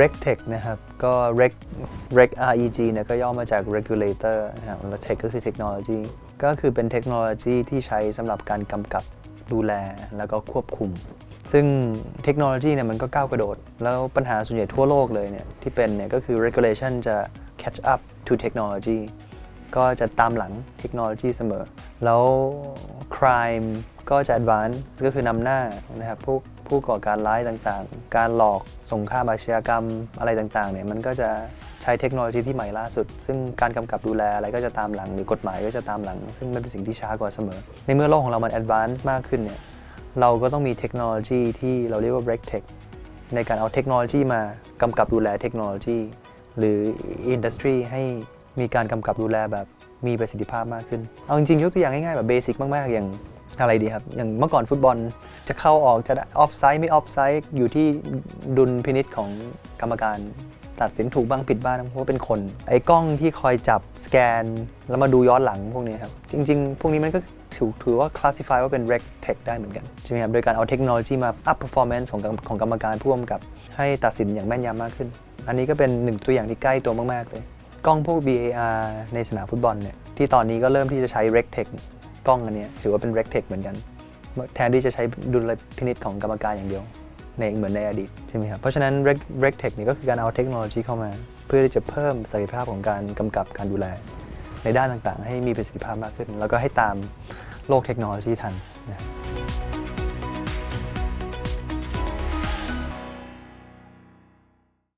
RegTech นะครับก็ Reg Reg REG เนี่ยก็ย่อมาจาก regulator นะครับแล้ว Tech ก็คือเทคโนโลยีก็คือเป็นเทคโนโลยีที่ใช้สำหรับการกำกับดูแลแล้วก็ควบคุม ซึ่งเทคโนโลยีเนี่ยมันก็ก้าวกระโดด แล้วปัญหาส่วนใหญ่ทั่วโลกเลยเนี่ยที่เป็นเนี่ยก็คือ regulation จะ catch up to technology ก็จะตามหลังเทคโนโลยีเสมอ แล้ว crime ก็จะ advance ก็คือนำหน้านะครับผู้ ผู้ก่อการร้ายต่างๆ การหลอกสงครามอาชญากรรมอะไรต่างๆเนี่ยมันก็จะใช้เทคโนโลยีที่ใหม่ล่าสุด ซึ่งการกำกับดูแลอะไรก็จะตามหลัง หรือกฎหมายก็จะตามหลัง ซึ่งมันเป็นสิ่งที่ช้ากว่าเสมอ ในเมื่อโลกของเรามัน advance มากขึ้นเนี่ยเราก็ต้องมีเทคโนโลยีที่เราเรียกว่า break tech ในการเอาเทคโนโลยีมากำกับดูแลเทคโนโลยี หรืออินดัสทรีให้มีการกำกับดูแลแบบมีประสิทธิภาพมากขึ้น เอาจริงๆยกตัวอย่างง่ายๆแบบเบสิกมากๆอย่าง อะไรดีครับ อย่างเมื่อก่อนฟุตบอลจะเข้าออกจะออฟไซด์ไม่ออฟไซด์อยู่ที่ดุลพินิษของกรรมการตัดสินถูกบ้างผิดบ้างเพราะว่าเป็นคน ไอ้กล้องที่คอยจับสแกน แล้วมาดูย้อนหลังพวกนี้ครับ จริง ๆ พวกนี้มันก็ถือถือว่า classify ว่าเป็น rec tech ได้เหมือนกันใช่ไหมครับ โดยการเอาเทคโนโลยีมา up performance ของกรรมของกรรมการผู้กำกับให้ตัดสินอย่างแม่นยำมากขึ้น อันนี้ก็เป็นหนึ่งตัวอย่างที่ใกล้ตัวมาก ๆ เลย กล้องพวก BAR ในสนามฟุตบอลเนี่ยที่ตอนนี้ก็เริ่มที่จะใช้ rec tech กล้องอันนี้ถือว่าเป็น rec tech เหมือนกัน แทนที่จะใช้ดุลพินิษของกรรมการอย่างเดียว ในเหมือนในอดีตใช่ไหมครับ เพราะฉะนั้น Reg Reg Tech นี่ก็คือการเอาเทคโนโลยีเข้ามา เพื่อที่จะเพิ่มศักยภาพของการกำกับการดูแล ในด้านต่างๆ ให้มีประสิทธิภาพมากขึ้น แล้วก็ให้ตามโลกเทคโนโลยีทันนะครับ